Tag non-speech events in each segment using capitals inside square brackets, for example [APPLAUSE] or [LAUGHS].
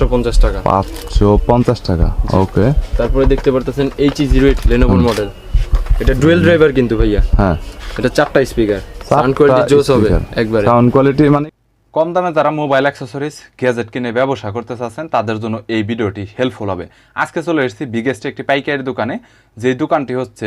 পাঁচশো পঞ্চাশ টাকা। পাঁচশো পঞ্চাশ টাকা ওকে। তারপরে দেখতে পারতেছেন এইচ ই জিরো এইট লেনোভোর মডেল এটা ডুয়েল ড্রাইভার কিন্তু ভাইয়া। হ্যাঁ। এটা চারটা স্পিকার সাউন্ড কোয়ালিটি জোস হবে একবারে। সাউন্ড কোয়ালিটি মানে কম দামে যারা মোবাইল অ্যাক্সেসরিজ গ্যাজেট কিনে ব্যবসা করতে চাচ্ছেন তাদের জন্য এই ভিডিওটি হেল্পফুল হবে। আজকে চলে এসেছি বিগেস্ট একটি পাইকারি দোকানে। যে দোকানটি হচ্ছে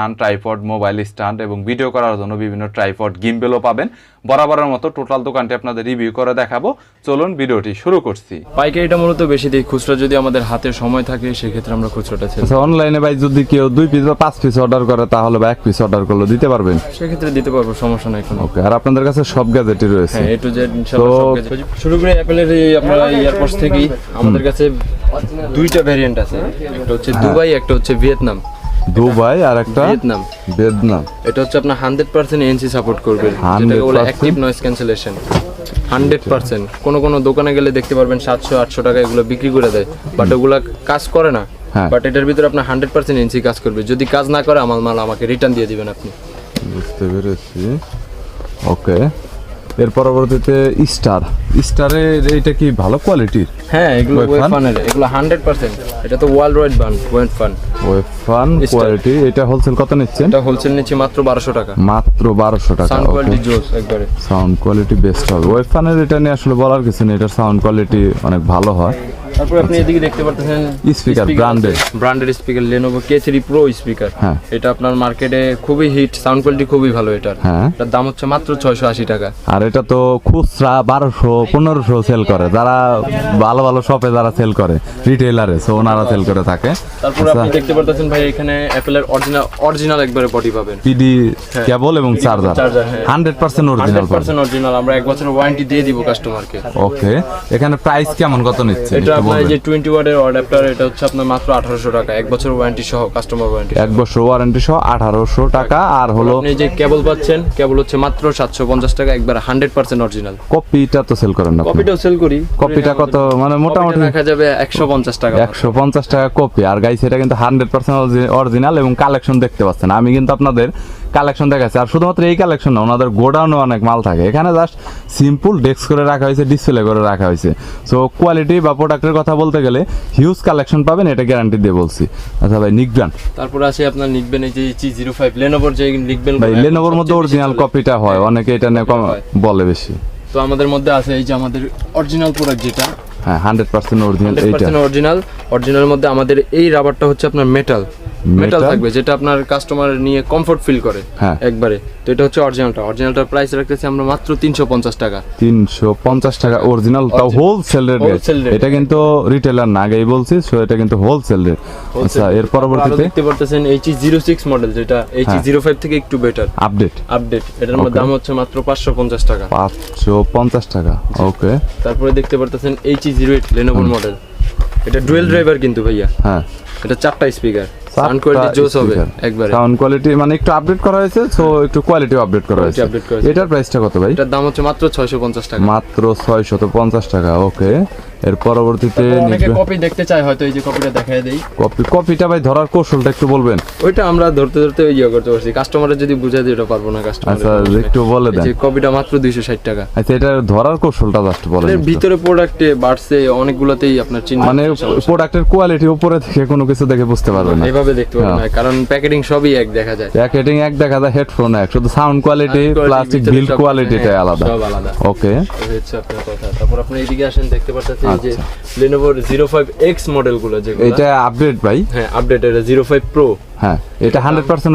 stand tripod mobile stand এবং ভিডিও করার জন্য বিভিন্ন ট্রাইপড গিম্বেলও পাবেন। বরাবরের মতো টোটাল দোকানটি আপনাদের রিভিউ করে দেখাবো। চলুন ভিডিওটি শুরু করছি। পাইকারিটা মূলত বেশি দিই খুচরা যদি আমাদের হাতে সময় থাকে সেক্ষেত্রে আমরা খুচরাটা ছেড়ে আচ্ছা অনলাইনে ভাই যদি কেউ দুই পিস বা পাঁচ পিস অর্ডার করে তাহলে বা এক পিস অর্ডার করলে দিতে পারবেন? সেক্ষেত্রে দিতে পারব সমস্যা নাই কোনো। ওকে আর আপনাদের কাছে সব গ্যাজেটই রয়েছে। হ্যাঁ এ টু জেড শুরু করে অ্যাপেলের এই আপনার এয়ারপোর্টস থেকেই। আমাদের কাছে দুইটা ভ্যারিয়েন্ট আছে একটা হচ্ছে দুবাই একটা হচ্ছে ভিয়েতনাম দুবাই আর একটা ভিয়েতনাম। ভিয়েতনাম। এটা হচ্ছে আপনার হান্ড্রেড পার্সেন্ট এনসি সাপোর্ট করবে। যেটাকে বলে active noise cancellation hundred percent. কোনো কোনো দোকানে গেলে দেখতে পারবেন সাতশো আটশো টাকা এগুলো বিক্রি করে দেয়। বাট ওগুলা কাজ করে না। হ্যাঁ। বাট এটার ভিতরে আপনার হান্ড্রেড পার্সেন্ট এনসি কাজ করবে। যদি কাজ না করে আমার মাল আমাকে রিটার্ন দিয়ে দিবেন আপনি। বুঝতে পেরেছি। ওকে এর পরবর্তীতে স্টার স্টারে এইটা কি ভালো কোয়ালিটির হ্যাঁ এগুলো Wave ওয়েব fan? ফানের এগুলো হান্ড্রেড পার্সেন্ট এটা তো ওয়ার্ল্ড ওয়াইড বান ওয়েফান ওয়েফান। কোয়ালিটি এটা হোলসেল কত নিচ্ছেন? এটা হোলসেল নিচ্ছে মাত্র বারোশো টাকা। মাত্র বারোশো টাকা সাউন্ড কোয়ালিটি জোস একবারে। সাউন্ড কোয়ালিটি বেস্ট হবে। ওয়েফানের এটা নিয়ে আসলে বলার কিছু নেই এটার সাউন্ড কোয়ালিটি অনেক ভালো হয়। তারপর আপনি এদিকে দেখতে পাচ্ছেন Speaker, branded। Branded speaker K three pro speaker হ্যাঁ। এটা আপনার মার্কেটে খুবই হিট সাউন্ড কোয়ালিটি খুবই ভালো এটার। হ্যাঁ। এটার দাম হচ্ছে মাত্র ছয়শো আশি টাকা। আর এটা তো খুচরা বারোশো পনেরোশো সেল করে। যারা ভালো ভালো শপে যারা সেল করে রিটেলারে সো ওনারা সেল করে থাকে। তারপর আচ্ছা। আপনি দেখতে পাচ্ছেন ভাই এখানে অ্যাপেলের অরিজিনাল অরিজিনাল একবারে বডি পাবেন। পিডি কেবল এবং চার্জার charger, হ্যাঁ। Hundred percent original hundred percent original আমরা এক বছরের ওয়ারেন্টি দিয়ে দিব কাস্টমারকে ওকে এখানে প্রাইস কেমন কত নিচ্ছে এটা আপনার এই যে টোয়েন্টি ওয়ার্ডের অ্যাডাপ্টার এটা হচ্ছে আপনার মাত্র আঠারোশো টাকা। এক বছর ওয়ারেন্টি সহ কাস্টমার ওয়ারেন্টি এক বছর ওয়ারেন্টি সহ আঠারোশো টাকা। আর হলো আপনি যে কেবল পাচ্ছেন কেবল হচ্ছে মাত্র সাতশো পঞ্চাশ টাকা একবার হান্ড্রেড পার্সেন্ট অরিজিনাল কপিটা তো সেল করেন না কপিটাও সেল করি কপিটা কত? মানে মোটামুটি রাখা যাবে একশো পঞ্চাশ টাকা একশো পঞ্চাশ টাকা কপি। আর গাইস এটা কিন্তু হান্ড্রেড পার্সেন্ট অরিজিনাল এবং কালেকশন দেখতে পাচ্ছেন। আমি কিন্তু আপনাদের কালেকশন দেখাচ্ছি আর শুধুমাত্র এই কালেকশন না ওনাদের গোডাউনে অনেক মাল থাকে। এখানে জাস্ট সিম্পল ডেস্ক করে রাখা হয়েছে ডিসপ্লে করে রাখা হয়েছে। সো কোয়ালিটি বা প্রোডাক্টের কথা বলতে গেলে হিউজ কালেকশন পাবেন এটা গ্যারান্টি দিয়ে বলছি। আচ্ছা ভাই নিকব্রান তারপর আছে আপনার লিখবেন এই যে জি জিরো ফাইভ লেনোভোর যে লিখবেন ভাই লেনোভোর মধ্যে অরিজিনাল কপিটা হয় অনেকে এটা নিয়ে বলে বেশি। তো আমাদের মধ্যে আছে এই যে আমাদের অরিজিনাল প্রোডাক্ট যেটা। হ্যাঁ hundred percent original percent original মধ্যে আমাদের এই রাবারটা হচ্ছে আপনার মেটাল মেটাল থাকবে যেটা আপনার কাস্টমার নিয়ে কমফোর্ট ফিল করে হ্যাঁ। একবারে। তো এটা হচ্ছে অরিজিনালটা অরিজিনালটার প্রাইস রাখতেছি আমরা মাত্র তিনশো পঞ্চাশ টাকা। তিনশো পঞ্চাশ টাকা। অরিজিনাল তাও হোলসেল রেট। এটা কিন্তু রিটেলার না আগেই বলছি সো এটা কিন্তু হোলসেল রেট আচ্ছা এর পরবর্তীতে? দেখতে পারতেছেন এইচ জিরো সিক্স মডেল যেটা এইচ হ্যাঁ। জিরো ফাইভ থেকে একটু বেটার আপডেট আপডেট এটার মধ্যে দাম হচ্ছে মাত্র পাঁচশো পঞ্চাশ টাকা। পাঁচশো পঞ্চাশ টাকা। ওকে তারপরে দেখতে পারতেছেন এইচ জিরো এইট লেনোভোর মডেল এটা ডুয়েল ড্রাইভার কিন্তু ভাইয়া। হ্যাঁ। এটা চারটা স্পিকার সাউন্ড কোয়ালিটি জোস হবে একবারে। সাউন্ড কোয়ালিটি মানে একটু আপডেট করা হয়েছে সো একটু কোয়ালিটি আপডেট করা হয়েছে। এটার প্রাইসটা কত ভাই? এটার দাম হচ্ছে মাত্র ছয়শো পঞ্চাশ টাকা। মাত্র ছয়শত পঞ্চাশ টাকা ওকে এর পরবর্তীতে অনেকে কপি দেখতে চায় হয়তো এই যে কপিটা দেখায় দেই। কপি কপিটা ভাই ধরার কৌশলটা একটু বলবেন? ওইটা আমরা ধরতে ধরতে ইয়ে করতে পারছি। কাস্টমারের যদি বুঝাই দিই ওটা পারব না কাস্টমার আচ্ছা একটু বলে দেন। যে কপিটা মাত্র দুইশো ষাট টাকা। আচ্ছা এটা ধরার কৌশলটা জাস্ট বলেন এর। ভিতরে প্রোডাক্টে বাড়ছে অনেকগুলোতেই আপনার চিহ্ন মানে প্রোডাক্টের কোয়ালিটি উপরে থেকে কোনো কিছু দেখে বুঝতে পারবেন না। এইভাবে দেখতে পারবেন হ্যাঁ। না কারণ প্যাকেটিং সবই এক দেখা যায়। প্যাকেটিং এক দেখা যায় হেডফোন এক। শুধু সাউন্ড কোয়ালিটি প্লাস্টিক বিল্ড হ্যাঁ, আলাদা। সব আলাদা। ওকে হচ্ছে আপনার কথা। তারপর আপনি এদিকে আসেন দেখতে পাচ্ছেন এই যে আচ্ছা। যেগুলো। এটা আপডেট ভাই। হ্যাঁ আপডেট এটা হ্যাঁ এটা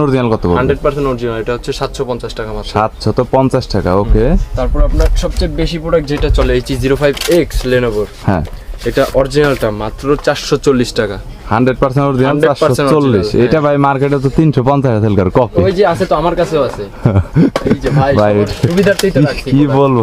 অরিজিনাল কত বলব হান্ড্রেড পার্সেন্ট অরিজিনাল এটা হচ্ছে সাতশো পঞ্চাশ টাকা মাত্র। সাতশত পঞ্চাশ টাকা ওকে তারপর আপনার সবচেয়ে বেশি প্রোডাক্ট যেটা চলে ফাইভ এক্স লেনোভোর হ্যাঁ। এটা অরিজিনালটা মাত্র চারশো চল্লিশ টাকা। হান্ড্রেড পার্সেন্ট অরিজিনাল চারশো চল্লিশ। এটা ভাই মার্কেটে তো তিনশো পঞ্চাশ সেলকার কপি ওই যে আছে তো আমার কাছেও আছে। [LAUGHS] ভাই কি বলব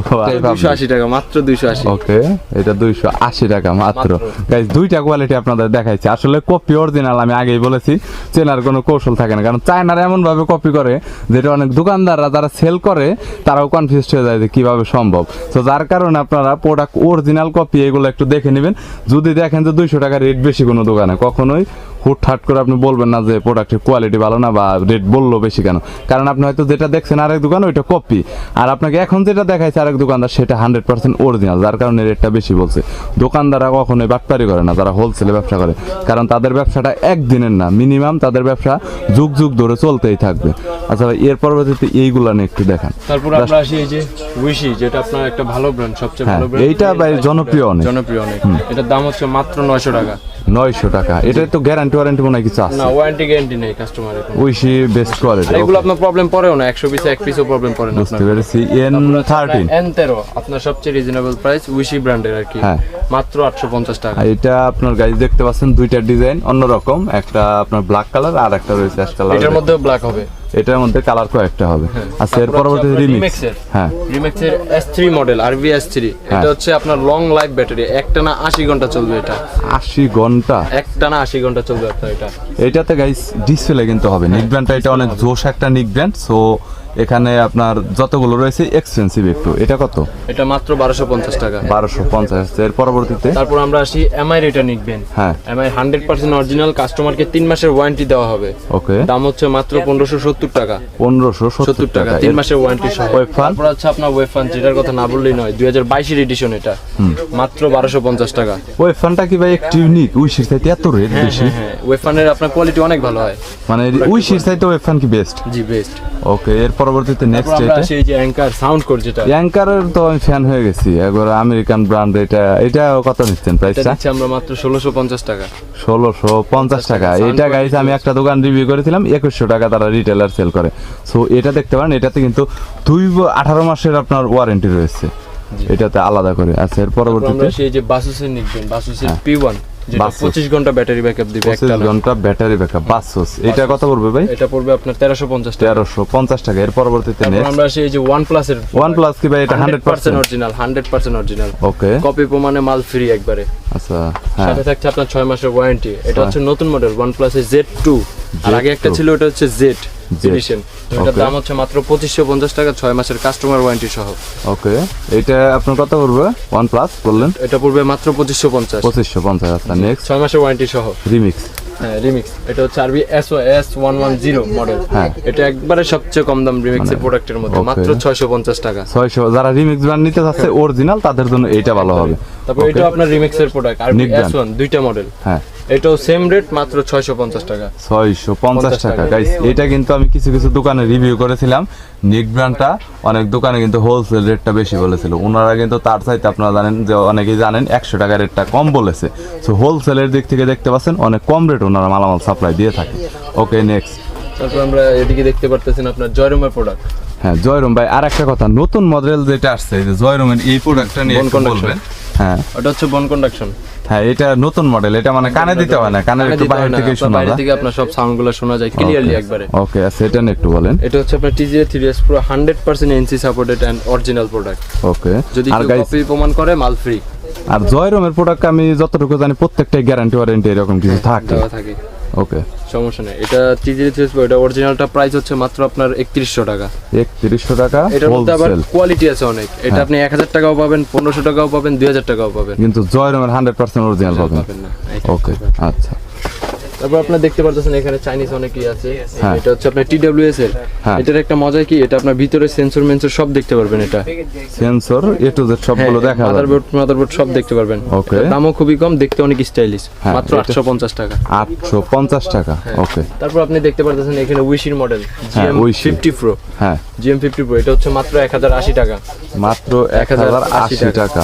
দুশো আশি টাকা মাত্র আশি। ওকে এটা দুইশো আশি টাকা মাত্র। গাইজ দুইটা কোয়ালিটি আপনাদের দেখাইছি। আসলে কপি অরিজিনাল আমি আগেই বলেছি চেনার কোনো কৌশল থাকে না। কারণ চায়নার এমন ভাবে কপি করে যেটা অনেক দোকানদাররা যারা সেল করে তারাও কনফিউজ হয়ে যায় যে কীভাবে সম্ভব। তো যার কারণে আপনারা প্রোডাক্ট অরিজিনাল কপি এগুলো একটু দেখে নেবেন। যদি দেখেন যে দুইশো টাকা রেট বেশি কোনো দোকানে কখনোই হুটহাট করে আপনি বলবেন না যে প্রোডাক্টের কোয়ালিটি ভালো না বা রেট বলল বেশি কেন? কারণ আপনি হয়তো যেটা দেখছেন আরেক দোকান ওইটা কপি আর আপনাকে এখন যেটা দেখাইছে আরেক দোকানদার সেটা হান্ড্রেড পার্সেন্ট অরিজিনাল যার কারণে রেটটা বেশি বলছে। দোকানদাররা কখনোই বাটপারি করে না তারা হোলসেলে ব্যবসা করে। কারণ তাদের ব্যবসাটা একদিনের না মিনিমাম তাদের ব্যবসা যুগ যুগ ধরে চলতেই থাকবে। আচ্ছা ভাই এর পরবর্তীতে এইগুলা নিয়ে একটু দেখান। তারপর আমরা আসি এই যে উইশি যেটা আপনার একটা ভালো ব্র্যান্ড সবচেয়ে হ্যাঁ ভালো ব্র্যান্ড এইটা ভাই জনপ্রিয় অনেক। জনপ্রিয় অনেক। এটার দাম হচ্ছে মাত্র নয়শো টাকা। নয়শো টাকা। এটা তো গ্যারান্টি ওয়ারেন্টি মনে কিছু আছে? না ওয়ারেন্টি গ্যারান্টি নেই বেস্ট কোয়ালিটি এগুলো আপনার প্রবলেম পড়েও না একশো পিসে এক পিসও প্রবলেম পড়ে না বুঝতে পেরেছি। এন থার্টিন এন তেরো আপনার সবচেয়ে রিজনেবল প্রাইস উইশি ব্র্যান্ডের আর কি। হ্যাঁ। মাত্র আটশো পঞ্চাশ টাকা। এটা আপনার গাড়ি দেখতে পাচ্ছেন দুইটা ডিজাইন অন্যরকম একটা আপনার ব্ল্যাক কালার আর একটা রয়েছে অ্যাশ কালার এটার মধ্যেও ব্ল্যাক হবে। এটার মধ্যে কালার কয়েকটা হবে। আচ্ছা এর পরবর্তীতে পরবর্তী রিমিক্স হ্যাঁ। রিমিক্সের S3 মডেল থ্রি হ্যাঁ। এটা হচ্ছে আপনার লং লাইফ ব্যাটারি একটা না আশি ঘণ্টা চলবে এটা। আশি ঘণ্টা? একটা না আশি ঘণ্টা চলবে আপনার এটা। এটাতে গাইস ডিসপ্লে কিন্তু হবে। নিক ব্র্যান্ডটা এটা অনেক জোশ একটা নিক ব্র্যান্ড সো এখানে আপনার যতগুলো রয়েছে এক্সপেন্সিভ একটু। এটা কত? এটা মাত্র বারোশো পঞ্চাশ টাকা। বারোশো পঞ্চাশ এর পরবর্তীতে? তারপর আমরা আসি এমআই রেটা নিকবেন। হ্যাঁ। এমআই হান্ড্রেড পার্সেন্ট অরিজিনাল কাস্টমারকে তিন মাসের ওয়ারেন্টি দেওয়া হবে। ওকে। দাম হচ্ছে মাত্র পনেরোশো সত্তর টাকা। পনেরোশো সত্তর টাকা তিন মাসের ওয়ারেন্টি সহ। fan? তারপর হচ্ছে আপনার ওয়েব ফান যেটার কথা না বললেই নয় দুই হাজার বাইশের এডিশন এটা। মাত্র বারোশো পঞ্চাশ টাকা। ওই ফ্যানটা কি ভাই একটু ইউনিক উইশির চাইতে এত রেট বেশি? হ্যাঁ ওয়েব ফানের আপনার কোয়ালিটি অনেক ভালো হয়। মানে উইশির চাইতে ওয়েব ফ্যান কি বেস্ট জি বেস্ট ওকে এর পরবর্তীতে নেক্সট এটা আসি এই যে অ্যাঙ্কার সাউন্ড কোড যেটা। অ্যাঙ্কারের তো আমি ফ্যান হয়ে গেছি। একবার আমেরিকান ব্র্যান্ড এটা এটা কত নিচ্ছেন প্রাইসটা দিচ্ছি আমরা মাত্র ষোলোশো পঞ্চাশ টাকা। ষোলোশো পঞ্চাশ টাকা। এটা গাইস আমি একটা দোকান রিভিউ করেছিলাম একুশশো টাকা তারা রিটেলার সেল করে। সো এটা দেখতে পারেন এটাতে কিন্তু দুই ব- আঠারো মাসের আপনার ওয়ারেন্টি রয়েছে। এটাতে আলাদা করে। আচ্ছা এর পরবর্তীতে? সেই যে বাসুসের নিকবেন বাসুসের পি ওয়ান যেটা ঘণ্টা ব্যাটারি ব্যাকআপ দিবে পঁচিশ একটা ঘণ্টা ব্যাটারি ব্যাকআপ বাসোস। এটা কত পড়বে ভাই? এটা পড়বে আপনার তেরোশো পঞ্চাশ টাকা। তেরোশো পঞ্চাশ টাকা। এর পরবর্তীতে নেক্সট আমরা আসি এই যে প্লাসের ওয়ান প্লাস কি ভাই? এটা hundred percent original hundred percent original okay copy প্রমাণে মাল ফ্রি একবারে। আচ্ছা হ্যাঁ। সাথে থাকছে আপনার ছয় মাসের ওয়ারেন্টি এটা হচ্ছে নতুন মডেল ওয়ান প্লাসের জেড টু আর আগে একটা ছিল ওটা হচ্ছে জেড এডিশন এটার দাম হচ্ছে মাত্র পঁচিশশো পঞ্চাশ টাকা ছয় মাসের কাস্টমার ওয়ারেন্টি সহ। ওকে এটা আপনার কত পড়বে? ওয়ান প্লাস বললেন? এটা পড়বে মাত্র পঁচিশশো পঞ্চাশ। পঁচিশশো পঞ্চাশ আচ্ছা নেক্সট ছয় মাসের ওয়ারেন্টি সহ। রিমিক্স হ্যাঁ রিমিক্স এটা হচ্ছে RB S O S one one zero model হ্যাঁ। এটা একবারে সবচেয়ে কম দাম রিমিক্সের প্রোডাক্টের মধ্যে। মাত্র ছয়শো পঞ্চাশ টাকা। ছয়শো যারা রিমিক্স ব্র্যান্ড নিতে চাচ্ছে অরিজিনাল তাদের জন্য এইটা ভালো হবে। তারপর. এটাও আপনার রিমিক্সের প্রোডাক্ট Nick এস ওয়ান দুইটা মডেল হ্যাঁ। এটাও সেম রেট মাত্র ছয়শো পঞ্চাশ টাকা। ছয়শো পঞ্চাশ টাকা। টাকা। গাইস এটা কিন্তু আমি কিছু কিছু দোকানে রিভিউ করেছিলাম। নিক ব্র্যান্ডটা অনেক দোকানে কিন্তু হোলসেল রেটটা বেশি বলেছিল। ওনারা কিন্তু তার চাইতে আপনারা জানেন যে অনেকেই জানেন একশো টাকা রেটটা কম বলেছে। সো হোলসেলের দিক থেকে দেখতে পাচ্ছেন অনেক কম রেট ওনারা মালামাল সাপ্লাই দিয়ে থাকে। ওকে নেক্সট তারপর আমরা এদিকে দেখতে পারতেছেন আপনার জয়রুমের প্রোডাক্ট হ্যাঁ জয়রুম ভাই আর একটা কথা। নতুন মডেল যেটা আসছে যে জয়রুমের এই প্রোডাক্টটা নিয়ে বলবেন। হ্যাঁ। ওটা হচ্ছে বন কন্ডাকশন হ্যাঁ এটা নতুন মডেল এটা মানে কানে দিতে হয় না কানের একটু বাইরে থেকে শোনা বাইরে থেকে আপনার সব সাউন্ড শোনা যায় ক্লিয়ারলি একবারে। ওকে সেটা নিয়ে একটু বলেন। এটা হচ্ছে আপনার টিজিএ থ্রি এস পুরো hundred percent NC supported and original product okay যদি কপি প্রমাণ করে মাল ফ্রি আর জয়রমের প্রোডাক্ট আমি যতটুকু জানি প্রত্যেকটাই গ্যারান্টি ওয়ারেন্টি এরকম কিছু থাকে। দেওয়া থাকে। ওকে সমস্যা নেই। এটা চিজির এস এটা অরিজিনালটা প্রাইস হচ্ছে মাত্র আপনার একত্রিশশো টাকা। একত্রিশশো টাকা এটার মধ্যে আবার কোয়ালিটি আছে অনেক। এটা হ্যাঁ। আপনি এক হাজার টাকাও পাবেন পনেরোশো টাকাও পাবেন দুই হাজার টাকাও পাবেন। কিন্তু জয়রমের হান্ড্রেড পার্সেন্ট অরিজিনাল পাবেন। ওকে আচ্ছা। তারপর আপনার দেখতে পারতেছেন এখানে চাইনিজ অনেকই আছে। হ্যাঁ। এটা হচ্ছে আপনার টিডব্লিউএস এর। হ্যাঁ। এটার একটা মজা কি? এটা আপনার ভিতরে সেন্সর মেন্সর সব দেখতে পারবেন এটা। সেন্সর এ টু জেড সবগুলো দেখা যাবে। মাদারবোর্ড মাদারবোর্ড সব দেখতে পারবেন. এটার দামও খুবই কম দেখতে অনেক স্টাইলিশ হ্যাঁ, মাত্র এটা- আটশো পঞ্চাশ টাকা। আটশো পঞ্চাশ টাকা ওকে তারপর আপনি দেখতে পারতেছেন এখানে উইশির মডেল জিএম Wish-ই। ফিফটি প্রো হ্যাঁ। জিএম ফিফটি প্রো এটা হচ্ছে মাত্র এক হাজার আশি টাকা। মাত্র এক হাজার আশি টাকা।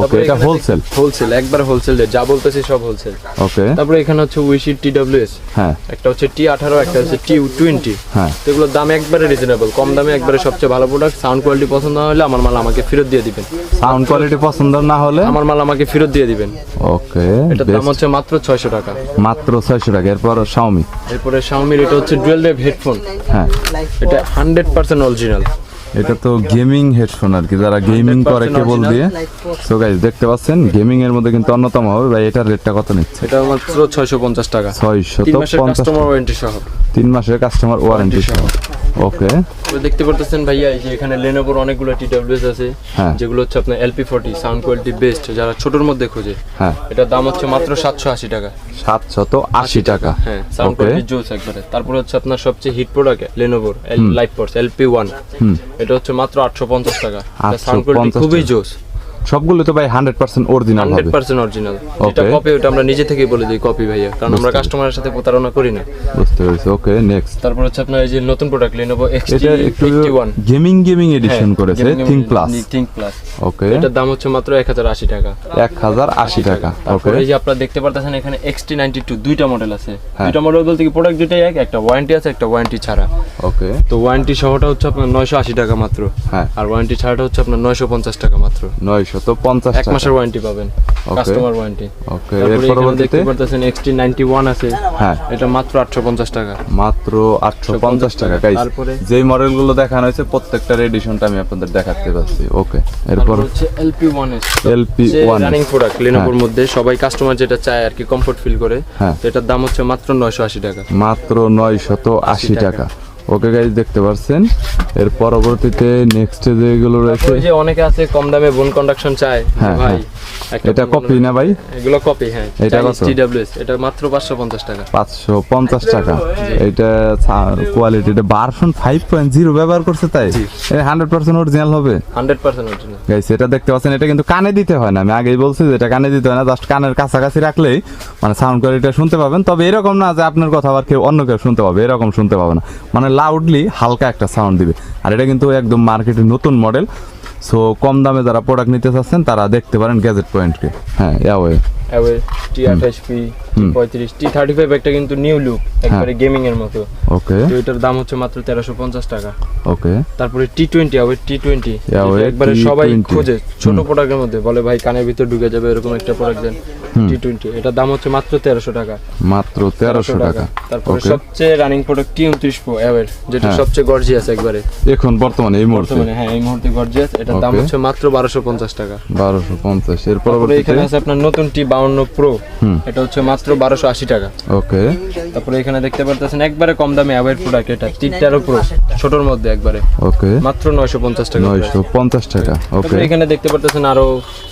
ওকে এটা হোলসেল হোলসেল একবার হোলসেল যা বলতেছি সব হোলসেল ওকে তারপরে এখানে হচ্ছে উইশির টি এস হ্যাঁ। একটা হচ্ছে টি আঠারো একটা হচ্ছে টি টোয়েন্টি হ্যাঁ। তো এগুলোর দাম একবারে রিজনেবল কম দামে একবারে সবচেয়ে ভালো প্রোডাক্ট সাউন্ড কোয়ালিটি পছন্দ না হলে আমার মাল আমাকে ফেরত দিয়ে দিবেন। সাউন্ড কোয়ালিটি পছন্দ না হলে? আমার মাল আমাকে ফেরত দিয়ে দিবেন। ওকে এটার দাম হচ্ছে মাত্র ছয়শো টাকা। মাত্র ছয়শো টাকা এরপর শাওমি এরপরে শাওমির এটা হচ্ছে ডুয়েল হেডফোন হ্যাঁ। এটা হান্ড্রেড পার্সেন্ট অরিজিনাল এটা তো গেমিং হেডফোন আর কি যারা গেমিং করে কেবল দিয়ে। সো গাইস দেখতে পাচ্ছেন গেমিং এর মধ্যে কিন্তু অন্যতম হবে। ভাই এটার রেটটা কত নিচ্ছে? এটা মাত্র ছয়শো পঞ্চাশ টাকা। ছয়শো তিন তো মাসের পঞ্চাশ কাস্টমার ওয়ারেন্টি সহ। তিন মাসের কাস্টমার ওয়ারেন্টি সহ। ওকে। তো দেখতে পারতেছেন ভাইয়া এই যে এখানে লেনোভোর অনেকগুলো টিডব্লিউএস আছে হ্যাঁ। যেগুলো হচ্ছে আপনার LP forty sound quality best যারা ছোটর মধ্যে খোঁজে। হ্যাঁ। এটার দাম হচ্ছে মাত্র সাতশো আশি টাকা। সাতশত আশি টাকা। হ্যাঁ সাউন্ড কোয়ালিটি জোস একবারে। তারপরে হচ্ছে আপনার সবচেয়ে হিট প্রোডাক্ট লেনোভোর লাইফ ফোর্স এলপি ওয়ান এটা হচ্ছে মাত্র আটশো পঞ্চাশ টাকা। সাউন্ড কোয়ালিটি খুবই জোস। সবগুলো তো ভাই হান্ড্রেড পার্সেন্ট অরিজিনাল হান্ড্রেড হবে পার্সেন্ট অরিজিনাল যেটা কপি ওটা আমরা নিজে থেকেই বলে দিই কপি ভাইয়া কারণ আমরা কাস্টমারের সাথে প্রতারণা করি না। বুঝতে পেরেছি। ওকে নেক্সট তারপর হচ্ছে আপনার এই যে নতুন প্রোডাক্ট এটা একটু গেমিং গেমিং এডিশন করেছে think plus think plus okay এটার দাম হচ্ছে মাত্র এক হাজার আশি টাকা। এক হাজার আশি টাকা। ওকে এই যে আপনারা দেখতে পারতেছেন এখানে এক্সটি নাইনটি টু দুইটা মডেল আছে। হ্যাঁ। দুইটা মডেল বলতে কি প্রোডাক্ট দুইটাই এক একটা ওয়ারেন্টি আছে একটা ওয়ারেন্টি ছাড়া। ওকে তো ওয়ারেন্টি সহটা হচ্ছে আপনার নয়শো আশি টাকা মাত্র। হ্যাঁ। আর ওয়ারেন্টি ছাড়াটা হচ্ছে আপনার নয়শো পঞ্চাশ টাকা মাত্র। নয়শো তো পঞ্চাশ এক মাসের ওয়ারেন্টি পাবেন কাস্টমার ওয়ারেন্টি ওকে এর পরবর্তীতে দেখতে পারতেছেন এক্সটি নাইনটি আছে। হ্যাঁ। এটা মাত্র আটশো পঞ্চাশ টাকা। মাত্র আটশো পঞ্চাশ টাকা। গাইস তারপরে? যেই মডেলগুলো দেখানো হয়েছে প্রত্যেকটার এডিশনটা আমি আপনাদের দেখাতে পারছি ওকে এরপর হচ্ছে রানিং প্রোডাক্ট লেনোভোর মধ্যে সবাই কাস্টমার যেটা চায় আর কি কমফোর্ট ফিল করে হ্যাঁ। এটার দাম হচ্ছে মাত্র নয়শো আশি টাকা। মাত্র নয়শত আশি টাকা। ওকে গাইজ দেখতে পাচ্ছেন এর পরবর্তীতে নেক্সট যেগুলো রয়েছে যে অনেকে আছে কম দামে বোন কন্ডাকশন চায় হ্যাঁ, ভাই হ্যাঁ। এটা কপি না ভাই? এগুলো কপি হ্যাঁ। এটা কত? টিডব্লিউএস এটা মাত্র পাঁচশো পঞ্চাশ টাকা। পাঁচশো পঞ্চাশ টাকা। এটা কোয়ালিটি এটা ভার্সন ফাইভ পয়েন্ট জিরো ব্যবহার করছে তাই? হান্ড্রেড পার্সেন্ট অরিজিনাল হবে। হান্ড্রেড পার্সেন্ট অরিজিনাল গাইস এটা দেখতে পাচ্ছেন এটা কিন্তু কানে দিতে হয় না। আমি আগেই বলছি যে এটা কানে দিতে হয় না জাস্ট কানের কাছাকাছি রাখলেই মানে সাউন্ড কোয়ালিটিটা শুনতে পাবেন। তবে এরকম না যে আপনার কথা আবার কেউ অন্য কেউ শুনতে পাবে এরকম শুনতে পাবে না। মানে লাউডলি হালকা একটা সাউন্ড দিবে। আর এটা কিন্তু একদম মার্কেটে নতুন মডেল সো কম দামে যারা প্রোডাক্ট নিতে চাচ্ছেন, তারা দেখতে পারেন গ্যাজেট পয়েন্টকে হ্যাঁ ইয়াওয়ে অ্যাওয়ে টি আঠাশ পি পঁয়ত্রিশ টি থার্টি ফাইভ একটা কিন্তু নিউ লুক একবারে গেমিং এর মতো। ওকে তো এটার দাম হচ্ছে মাত্র তেরোশো পঞ্চাশ টাকা। ওকে তারপরে টি টোয়েন্টি আবার টি টোয়েন্টি একবারে সবাই খোঁজে ছোট প্রোডাক্টের মধ্যে বলে ভাই কানের ভিতর ঢুকে যাবে এরকম একটা প্রোডাক্ট দেন টি টোয়েন্টি এটার দাম হচ্ছে মাত্র তেরোশো টাকা। মাত্র তেরোশো টাকা। তারপরে সবচেয়ে রানিং প্রোডাক্ট টি উনত্রিশ প্রো অ্যাওয়ের যেটা হ্যাঁ। সবচেয়ে গর্জিয়াস একবারে। এখন বর্তমানে এই মুহূর্তে। বর্তমানে হ্যাঁ এই মুহূর্তে গর্জিয়াস এটার দাম হচ্ছে মাত্র বারোশো পঞ্চাশ টাকা। বারোশো পঞ্চাশ। এর এখানে আছে আপনার নতুন টি বাউন্ন প্রো এটা হচ্ছে মাত্র বারোশো আশি টাকা। ওকে। তারপরে এখানে দেখতে পারতেছেন একবারে কম দামে অ্যাওয়ের প্রোডাক্ট এটা তেরো প্রো ছোটোর মধ্যে একবারে। ওকে। মাত্র নয়শো পঞ্চাশ টাকা নয়শো পঞ্চাশ টাকা ওকে। এখানে দেখতে পারতেছেন আরও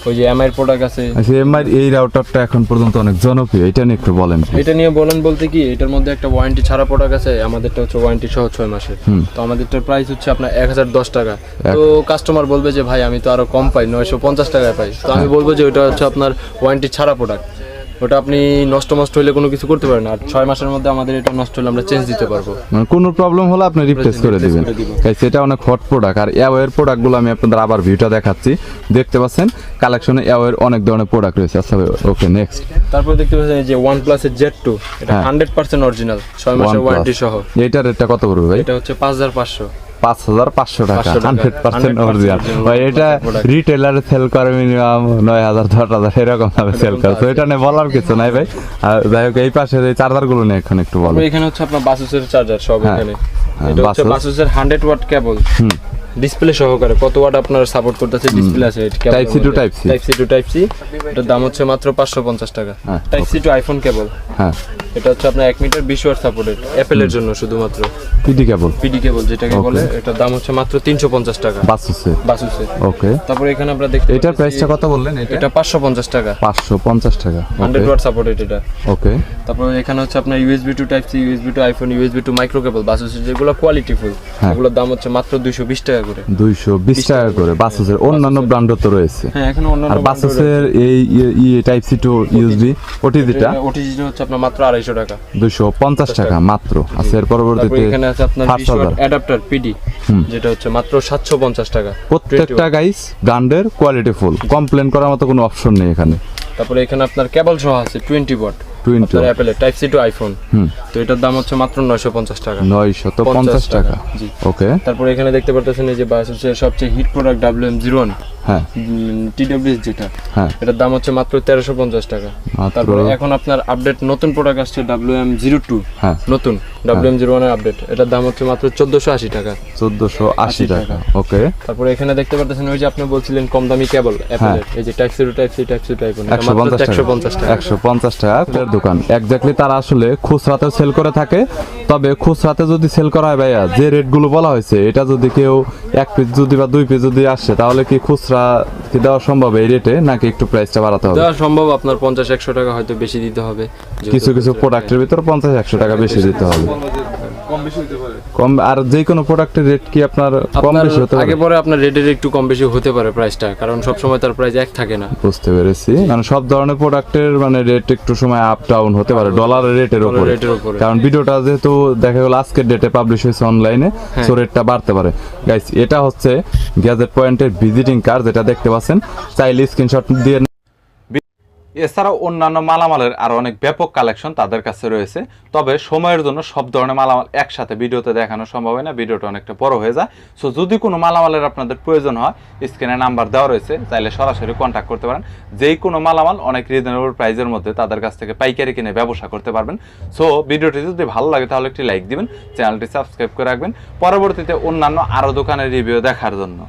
ওই যে এমআই প্রোডাক্ট আছে। আচ্ছা এমআই এই রাউটারটা এখন পর্যন্ত অনেক জনপ্রিয় এটা নিয়ে একটু বলেন এটা নিয়ে বলেন বলতে কি এটার মধ্যে একটা ওয়ারেন্টি ছাড়া প্রোডাক্ট আছে আমাদেরটা হচ্ছে ওয়ারেন্টি সহ ছয় মাসের। তো আমাদেরটার প্রাইস হচ্ছে আপনার এক হাজার দশ টাকা। তো কাস্টমার বলবে যে ভাই আমি তো আরও কম পাই নয়শো পঞ্চাশ টাকায় পাই। তো আমি বলব যে ওইটা হচ্ছে আপনার ওয়ারেন্টি ছাড়া প্রোডাক্ট ওটা আপনি নষ্ট নষ্ট হলে কোনো কিছু করতে পারেন আর ছয় মাসের মধ্যে আমাদের এটা নষ্ট হলে আমরা চেঞ্জ দিতে পারব। মানে কোনো প্রবলেম হলে আপনি রিপ্লেস করে দিবেন। দিব। এটা অনেক হট প্রোডাক্ট আর অ্যাওয়ের প্রোডাক্টগুলো আমি আপনাদের আবার ভিউটা দেখাচ্ছি। দেখতে পাচ্ছেন কালেকশনে অ্যাওয়ের অনেক ধরনের প্রোডাক্ট রয়েছে। আচ্ছা ওকে নেক্সট তারপর দেখতে পাচ্ছেন এই যে ওয়ান প্লাসের জেড টু এটা। হান্ড্রেড পার্সেন্ট অরিজিনাল ছয় মাসের ওয়ারেন্টি সহ। এইটার রেটটা কত পড়বে ভাই? এটা হচ্ছে পাঁচ হাজার পাঁচশো। পাঁচ হাজার পাঁচশো টাকা হান্ড্রেড পার্সেন্ট অরিজিনাল ভাই এটা। রিটেলারে সেল করে মিনিমাম নয় হাজার দশ হাজার এরকম ভাবে সেল করে। তো এটা নিয়ে বলার কিছু নাই ভাই। আর যাই হোক এই পাশে এই চার্জারগুলো নিয়ে এখন একটু বলো এখানে হচ্ছে আপনার বাসুসের চার্জার সব হ্যাঁ। এখানে। হ্যাঁ, এটা হচ্ছে বাসুসের হান্ড্রেড ওয়াট কেবল ডিসপ্লে সহকারে কত ওয়াট আপনার সাপোর্ট করতেছে ডিসপ্লে আছে? Type C to Type C। Type C to type C এটার দাম হচ্ছে মাত্র পাঁচশো পঞ্চাশ টাকা। Type C to iPhone cable. হ্যাঁ। এটা হচ্ছে আপনার এক মিটার বিশ ওয়াট সাপোর্টেড অ্যাপেলের জন্য শুধুমাত্র। PD cable? পিডি কেবল যেটাকে বলে এটার দাম হচ্ছে মাত্র তিনশো পঞ্চাশ টাকা। বাসুসে? বাসুসের ওকে। তারপর এখানে আমরা দেখতে এটার প্রাইসটা কত বললেন এটা? এটা পাঁচশো পঞ্চাশ টাকা। পাঁচশো পঞ্চাশ টাকা হান্ড্রেড ওকে ওয়াট সাপোর্টেড এটা। ওকে। তারপর এখানে হচ্ছে আপনার USB to type C USB to iPhone USB to micro cable বাসুসের যেগুলো কোয়ালিটি ফুল হ্যাঁ। এগুলোর দাম হচ্ছে মাত্র দুইশো বিশ টাকা করে। দুইশো বিশ টাকা করে। বাসুসের অন্যান্য ব্র্যান্ডও তো রয়েছে। হ্যাঁ এখন অন্য আর বাসুসের এই ই টাইপ সি টু ইউএসবি ওটিজিটা ওটিজি হচ্ছে আপনার মাত্র টাকা। দুইশো পঞ্চাশ টাকা মাত্র। এর পরবর্তীতে এখানে আছে আপনার পাঁচ বিশ ওয়াট হাজার। অ্যাডাপ্টার পিডি যেটা হচ্ছে মাত্র সাতশো পঞ্চাশ টাকা। প্রত্যেকটা গাইস ব্র্যান্ডের কোয়ালিটি ফুল কমপ্লেন করার মতো কোনো অপশন নেই এখানে। তারপরে এখানে আপনার কেবল সহ আছে টোয়েন্টি ওয়াট টু ইন্টু অ্যাপেলের টাইপ সি টু আইফোন হুম। তো এটার দাম হচ্ছে মাত্র নয়শো পঞ্চাশ টাকা। নয়শত পঞ্চাশ টাকা। ওকে তারপর এখানে দেখতে পারতেছেন এই যে বাস হচ্ছে সবচেয়ে hit product W M zero one হ্যাঁ। টিডব্লিউএস যেটা হ্যাঁ। এটার দাম হচ্ছে মাত্র তেরোশো পঞ্চাশ টাকা। তারপরে এখন আপনার আপডেট নতুন প্রোডাক্ট আসছে ডাব্লিউ এম জিরো টু হ্যাঁ। নতুন ডাব্লিউ এম জিরো ওয়ানের আপডেট এটার দাম হচ্ছে মাত্র চোদ্দোশো আশি টাকা। চোদ্দশো আশি টাকা টাকা। ওকে। তারপরে এখানে দেখতে পারতেছেন ওই যে আপনি বলছিলেন কম দামি কেবল অ্যাপেলের এই যে type C type C type C type হ্যাঁ। একশো পঞ্চাশ টাকা। একশো পঞ্চাশ দোকান। তারা আসলে খুচরাতে সেল করে থাকে। তবে খুচরাতে যদি সেল করা হয় ভাইয়া যে রেটগুলো বলা হয়েছে এটা যদি কেউ এক পিস যদি বা দুই পিস যদি আসে তাহলে কি খুচরা কি দেওয়া সম্ভব এই রেটে নাকি একটু প্রাইসটা বাড়াতে হবে? দেওয়া সম্ভব আপনার পঞ্চাশ একশো টাকা হয়তো বেশি দিতে হবে কিছু কিছু প্রোডাক্টের ভিতরে পঞ্চাশ একশো টাকা বেশি দিতে হবে। কম আর যে কোনো প্রোডাক্টের রেট কি আপনার কম বেশি হতে পারে? আগে পরে আপনার রেটের একটু কম বেশি হতে পারে প্রাইসটা কারণ সব সময় তার প্রাইস এক থাকে না। বুঝতে পেরেছি। মানে সব ধরনের প্রোডাক্টের মানে রেট একটু সময় আপ ডাউন হতে পারে ডলারের রেটের উপরে। কারণ ভিডিওটা যেহেতু দেখা গেল আজকের ডেটে পাবলিশ হয়েছে অনলাইনে। সো রেটটা বাড়তে পারে। গাইস এটা হচ্ছে গ্যাজেট পয়েন্টের ভিজিটিং কার্ড যেটা দেখতে পাচ্ছেন। চাইলে স্ক্রিনশট দিয়ে এছাড়াও অন্যান্য মালামালের আরও অনেক ব্যাপক কালেকশন তাদের কাছে রয়েছে। তবে সময়ের জন্য সব ধরনের মালামাল একসাথে ভিডিওতে দেখানো সম্ভব হয় না, ভিডিওটা অনেকটা বড় হয়ে যায়। সো যদি কোনো মালামালের আপনাদের প্রয়োজন হয় স্ক্রিনে নাম্বার দেওয়া রয়েছে, চাইলে সরাসরি কন্ট্যাক্ট করতে পারেন। যেই কোনো মালামাল অনেক রিজনেবল প্রাইজের মধ্যে তাদের কাছ থেকে পাইকারি কিনে ব্যবসা করতে পারবেন। সো ভিডিওটি যদি ভালো লাগে তাহলে একটি লাইক দিবেন চ্যানেলটি সাবস্ক্রাইব করে রাখবেন। পরবর্তীতে অন্যান্য আরও দোকানের রিভিউ দেখার জন্য।